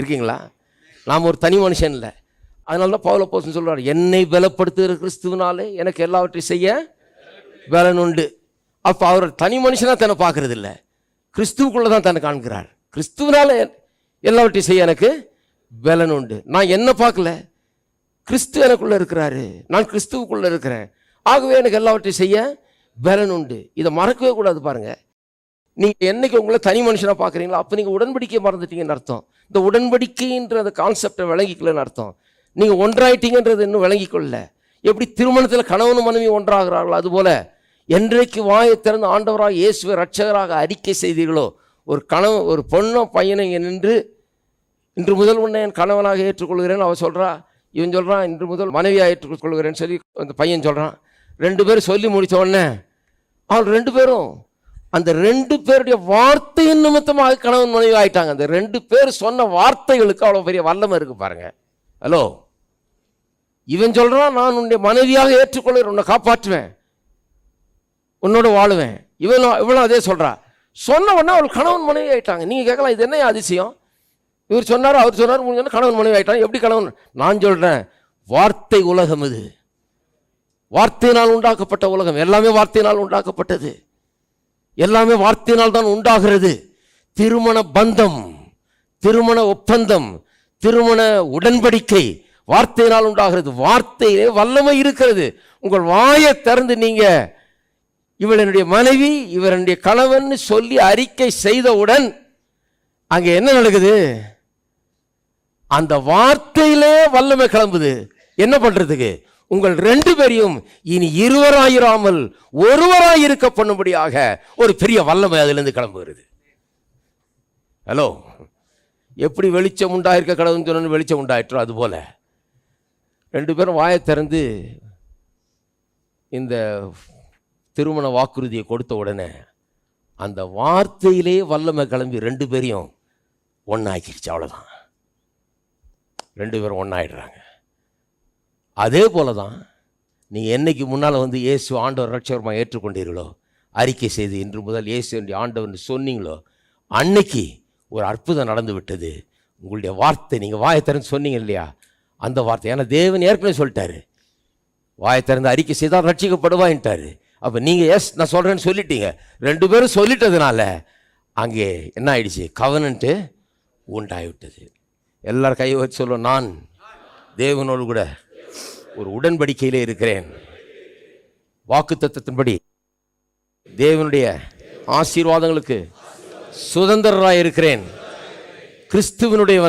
இருக்கீங்களா? நாம் ஒரு தனி மனுஷன் இல்லை. அதனால தான் பவுல போசன் சொல்கிறார் என்னை பலப்படுத்துகிற கிறிஸ்துவனாலே எனக்கு எல்லாவற்றையும் செய்ய பலன் உண்டு. அப்போ அவர் தனி மனுஷனாக தன்னை பார்க்கறது இல்லை. கிறிஸ்துவுக்குள்ளே தான் தன்னை காண்கிறார். கிறிஸ்துவனால எல்லாவற்றையும் செய்ய எனக்கு பலன் உண்டு. நான் என்ன பார்க்கல. கிறிஸ்து எனக்குள்ளே இருக்கிறாரு. நான் கிறிஸ்துவுக்குள்ளே இருக்கிறேன். ஆகவே எனக்கு எல்லாவற்றையும் செய்ய பலன் உண்டு. இதை மறக்கவே கூடாது பாருங்கள் நீங்கள் என்னைக்கு உங்களை தனி மனுஷனாக பார்க்குறீங்களோ அப்போ நீங்கள் உடன்படிக்கையை மறந்துட்டீங்கன்னு அர்த்தம். இந்த உடன்படிக்கைன்ற அந்த கான்செப்டை விளங்கிக்கலன்னு அர்த்தம். நீங்கள் ஒன்றாயிட்டீங்கன்றது இன்னும் விளங்கிக்கொள்ள எப்படி திருமணத்தில் கணவனும் மனைவி ஒன்றாகிறார்களோ அதுபோல் என்றைக்கு வாயை திறந்து ஆண்டவராக இயேசுவை ரட்சகராக அறிக்கை செய்தீர்களோ ஒரு கணவன் ஒரு பொண்ணோ பையனை நின்று இன்று முதல் உன்னை என் கணவனாக ஏற்றுக்கொள்கிறேன்னு அவன் சொல்கிறா இவன் சொல்கிறான் இன்று முதல் மனைவியாக ஏற்றுக்கொள்கிறேன்னு சொல்லி அந்த பையன் சொல்கிறான் ரெண்டு பேரும் சொல்லி முடித்த உடனே அவள் ரெண்டு பேரும் அந்த ரெண்டு பேருடைய வார்த்தையின் நிமித்தமாக கணவன் மனைவி ஆயிட்டாங்க. அந்த ரெண்டு பேர் சொன்ன வார்த்தைகளுக்கு அவ்வளோ பெரிய வல்லமை இருக்கு பாருங்க. ஹலோ? இவன் சொல்றான் நான் உன்னுடைய மனைவியாக ஏற்றுக்கொள்ள உன்னை காப்பாற்றுவேன் உன்னோட வாழுவேன். இவன் இவளும் அதே சொல்றா. சொன்ன உடனே அவள் கணவன் மனைவி ஆயிட்டாங்க. நீங்க கேட்கலாம் இது என்ன அதிசயம்? இவர் சொன்னார் அவர் சொன்னார் முடிஞ்சோன்னா கணவன் மனைவி ஆயிட்டாங்க. எப்படி கணவன்? நான் சொல்றேன் வார்த்தை உலகம் இது. வார்த்தையினால் உண்டாக்கப்பட்ட உலகம் எல்லாமே வார்த்தையினால் உண்டாக்கப்பட்டது. எல்லாமே வார்த்தையினால் தான் உண்டாகிறது. திருமண பந்தம் திருமண ஒப்பந்தம் திருமண உடன்படிக்கை வார்த்தையினால் உண்டாகிறது. வார்த்தையிலே வல்லமை இருக்கிறது. உங்கள் வாயை திறந்து நீங்கள் இவள் என்னுடைய மனைவி இவர் என்னுடைய கணவன் சொல்லி அறிக்கை செய்தவுடன் அங்கே என்ன நடக்குது? அந்த வார்த்தையிலே வல்லமை கிளம்புது. என்ன பண்ணுறதுக்கு உங்கள் ரெண்டு பேரையும் இனி இருவராயிராமல் ஒருவராய் இருக்க பண்ணும்படியாக ஒரு பெரிய வல்லமை அதிலிருந்து கிளம்புகிறது ஹலோ எப்படி வெளிச்சம் உண்டாயிருக்க கடவுள்னு சொன்னு வெளிச்சம் உண்டாயிற்றோ அதுபோல். ரெண்டு பேரும் வாயை திறந்து இந்த திருமண வாக்குறுதியை கொடுத்த உடனே அந்த வார்த்தையிலே வல்லமை கிளம்பி ரெண்டு பேரையும் ஒன்றாக்கிடுச்சு அவ்வளோதான் ரெண்டு பேரும் ஒன்றாயிடுறாங்க அதே போல தான் நீங்கள் என்னைக்கு முன்னால் வந்து இயேசு ஆண்டவர் ரட்சகரமாக ஏற்றுக்கொண்டீர்களோ அறிக்கை செய்து இன்று முதல் இயேசு என்று ஆண்டவர்னு சொன்னீங்களோ அன்னைக்கு ஒரு அற்புதம் நடந்து விட்டது. உங்களுடைய வார்த்தை நீங்கள் வாயை திறந்து சொன்னீங்க இல்லையா? அந்த வார்த்தை ஏன்னா தேவன் ஏற்கனவே சொல்லிட்டாரு. வாயை திறந்து அறிக்கை செய்தால் ரட்சிக்கப்படுவான்ட்டாரு அப்போ நீங்கள் எஸ் நான் சொல்கிறேன்னு சொல்லிட்டீங்க. ரெண்டு பேரும் சொல்லிட்டதுனால அங்கே என்ன ஆயிடுச்சு? கவனன்ட்டு உண்டாகிவிட்டது. எல்லாரும் கையை வச்சு சொல்லுவோம் நான் தேவனோடு கூட ஒரு உடன்படிக்கையிலே இருக்கிறேன். வாக்கு தத்துவத்தின்படி தேவனுடைய ஆசீர்வாதங்களுக்கு சுதந்திரராக இருக்கிறேன் கிறிஸ்துவனுடைய